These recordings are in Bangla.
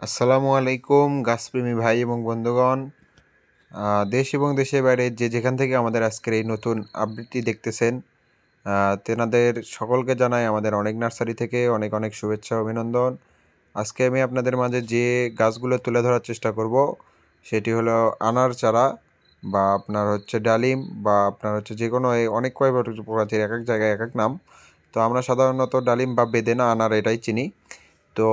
আসসালামু আলাইকুম, গাছপ্রেমী ভাই এবং বন্ধুগণ। দেশ এবং দেশের বাইরে যে যেখান থেকে আমাদের আজকের এই নতুন আপডেটটি দেখতেছেন তেনাদের সকলকে জানাই আমাদের অনেক নার্সারি থেকে অনেক অনেক শুভেচ্ছা অভিনন্দন। আজকে আমি আপনাদের মাঝে যে গাছগুলো তুলে ধরার চেষ্টা করব, সেটি হলো আনার চারা বা আপনার হচ্ছে ডালিম বা আপনার হচ্ছে যে কোনো অনেক কয়েক প্রজাতির এক এক জায়গায় এক এক নাম। তো আমরা সাধারণত ডালিম বা বেদেনা, আনার এটাই চিনি। তো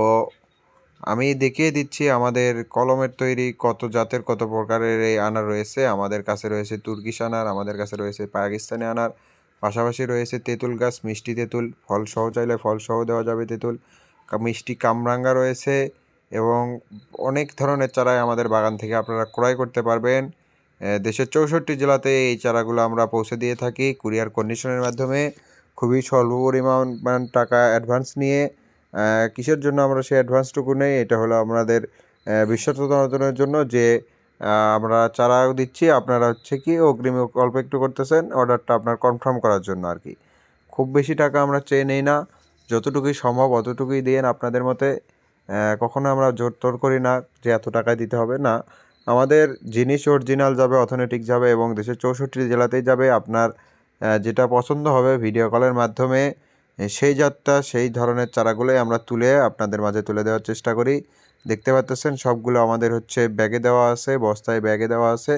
আমি দেখিয়ে দিচ্ছি আমাদের কলমের তৈরি কত জাতের কত প্রকারের এই আনার রয়েছে। আমাদের কাছে রয়েছে তুর্কিশ আনার, আমাদের কাছে রয়েছে পাকিস্তানি আনার, পাশাপাশি রয়েছে তেঁতুল গাছ, মিষ্টি তেঁতুল, ফল সহ চাইলে ফল সহ দেওয়া যাবে তেঁতুল মিষ্টি কামরাঙ্গা রয়েছে এবং অনেক ধরনের চারাই আমাদের বাগান থেকে আপনারা ক্রয় করতে পারবেন। দেশের চৌষট্টি জেলাতে এই চারাগুলো আমরা পৌঁছে দিয়ে থাকি। কুরিয়ার কন্ডিশনের মাধ্যমে খুবই স্বল্প পরিমাণ টাকা অ্যাডভান্স নিয়ে কিসের জন্য আমরা সেই অ্যাডভান্সটুকু নেই? এটা হলো আমাদের বিশ্বস্ততা অর্জনের জন্য যে আমরা চারা দিচ্ছি, আপনারা হচ্ছে কি অগ্রিম অল্প একটু করতেছেন অর্ডারটা আপনার কনফার্ম করার জন্য আর কি। খুব বেশি টাকা আমরা চেয়ে নেই না, যতটুকুই সম্ভব অতটুকুই দিন আপনাদের মতে। কখনো আমরা জোর তোর করি না যে এত টাকায় দিতে হবে, না। আমাদের জিনিস অরিজিনাল যাবে অথেন্টিক যাবে এবং দেশের চৌষট্টি জেলাতেই যাবে। আপনার যেটা পছন্দ হবে ভিডিও কলের মাধ্যমে সেই জাতটা, সেই ধরনের চারাগুলোই আমরা তুলে আপনাদের মাঝে তুলে দেওয়ার চেষ্টা করি। দেখতে পাচ্তেছেন, সবগুলো আমাদের হচ্ছে ব্যাগে দেওয়া আছে, বস্তায় ব্যাগে দেওয়া আছে।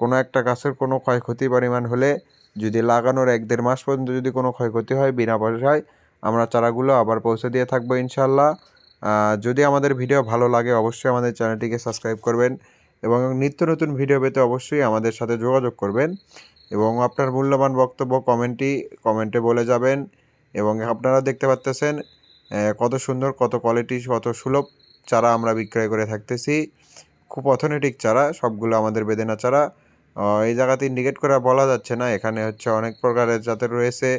কোনো একটা গাছের কোনো ক্ষয়ক্ষতি পরিমাণ হলে যদি লাগানোর এক দেড় মাস পর্যন্ত যদি কোনো ক্ষয়ক্ষতি হয়, বিনা পয়সায় আমরা চারাগুলো আবার পৌঁছে দিয়ে থাকব ইনশাল্লাহ যদি আমাদের ভিডিও ভালো লাগে অবশ্যই আমাদের চ্যানেলটিকে সাবস্ক্রাইব করবেন এবং নিত্য নতুন ভিডিও পেতে অবশ্যই আমাদের সাথে যোগাযোগ করবেন এবং আপনার মূল্যবান বক্তব্য কমেন্টই কমেন্টে বলে যাবেন। এবং আপনারা দেখতে পাচ্তেছেন কত সুন্দর, কত কোয়ালিটি কত সুলভ চারা আমরা বিক্রয় করে থাকতেছি। খুব অথেন্টিক চারা, সবগুলো আমাদের বেদেনা চারা। এই জায়গাতে ইন্ডিকেট করা বলা যাচ্ছে না, এখানে হচ্ছে অনেক প্রকারের জাতের রয়েছে।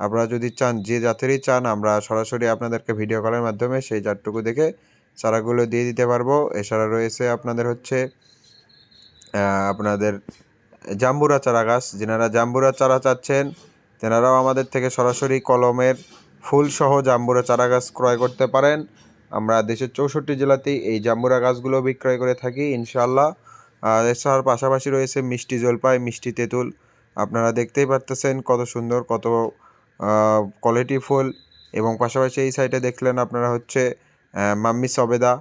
আপনারা যদি চান, যে জাতেরই চান, আমরা সরাসরি আপনাদেরকে ভিডিও কলের মাধ্যমে সেই জাতটুকু দেখে চারাগুলো দিয়ে দিতে পারব। এছাড়া রয়েছে আপনাদের হচ্ছে আপনাদের জাম্বুরা চারা গাছ যেনারা জাম্বুরা চারা চাচ্ছেন তেনারাও আমাদের থেকে সরাসরি কলমের ফুলসহ জাম্বুরা চারা গাছ ক্রয় করতে পারেন। আমরা দেশের চৌষট্টি জেলাতেই এই জাম্বুরা গাছগুলো বিক্রয় করে থাকি ইনশাল্লাহ এছাড়ার পাশাপাশি রয়েছে মিষ্টি জলপাই, মিষ্টি তেঁতুল। আপনারা দেখতেই পারতেছেন কত সুন্দর, কত কোয়ালিটি ফুল। এবং পাশাপাশি এই সাইডে দেখলেন আপনারা হচ্ছে মাম্মি সবেদা।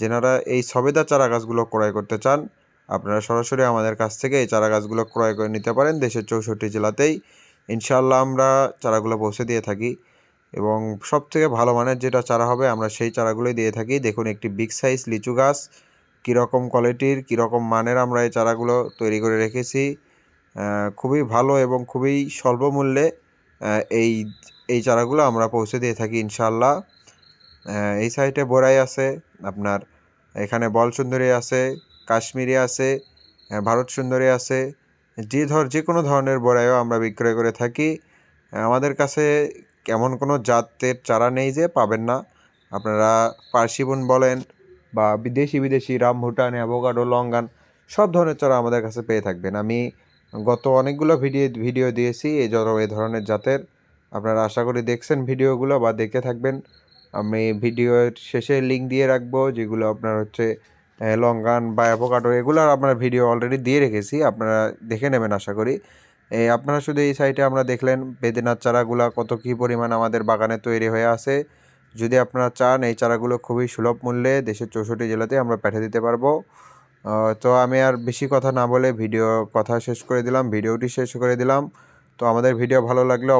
যেনারা এই সবেদা চারা গাছগুলো ক্রয় করতে চান, আপনারা সরাসরি আমাদের কাছ থেকে এই চারা গাছগুলো ক্রয় করে নিতে পারেন দেশের চৌষট্টি জেলাতেই। ইনশাল্লাহ আমরা চারাগুলো পৌঁছে দিয়ে থাকি এবং সব থেকে ভালো মানের যেটা চারা হবে আমরা সেই চারাগুলোই দিয়ে থাকি। দেখুন একটি বিগ সাইজ লিচু গাছ, কীরকম কোয়ালিটির কীরকম মানের আমরা এই চারাগুলো তৈরি করে রেখেছি। খুবই ভালো এবং খুবই স্বল্প মূল্যে এই এই চারাগুলো আমরা পৌঁছে দিয়ে থাকি ইনশাল্লাহ এই সাইডে বোরাই আছে, আপনার এখানে বল সুন্দরী আছে, কাশ্মীরি আছে ভারত সুন্দরী আছে যে ধর যে কোনো ধরনের বোরাইও আমরা বিক্রয় করে থাকি। আমাদের কাছে এমন কোনো জাতের চারা নেই যে পাবেন না। আপনারা পার্সিবন বলেন বা বিদেশি বিদেশি রাম ভুটান অ্যাভোকাডো, লঙ্গান, সব ধরনের চারা আমাদের কাছে পেয়ে থাকবেন। আমি গত অনেকগুলো ভিডিও ভিডিও দিয়েছি এই ধর এই ধরনের জাতের। আপনারা আশা করি দেখছেন ভিডিওগুলো বা দেখে থাকবেন। আমি ভিডিওর শেষে লিঙ্ক দিয়ে রাখব, যেগুলো আপনার হচ্ছে লঙ্গান বা অ্যাভোকাডো এগুলো আপনার ভিডিও অলরেডি দিয়ে রেখেছি, আপনারা দেখে নেবেন আশা করি। আপনারা শুধু এই সাইটে আমরা দেখলেন, বেদেনার চারাগুলো কত কী পরিমাণ আমাদের বাগানে তৈরি হয়ে আছে। যদি আপনারা চান, এই চারাগুলো খুবই সুলভ মূল্যে দেশের চৌষট্টি জেলাতে আমরা পাঠিয়ে দিতে পারব। তো আমি আর বেশি কথা না বলে ভিডিও কথা শেষ করে দিলাম ভিডিওটি শেষ করে দিলাম। তো আমাদের ভিডিও ভালো লাগলে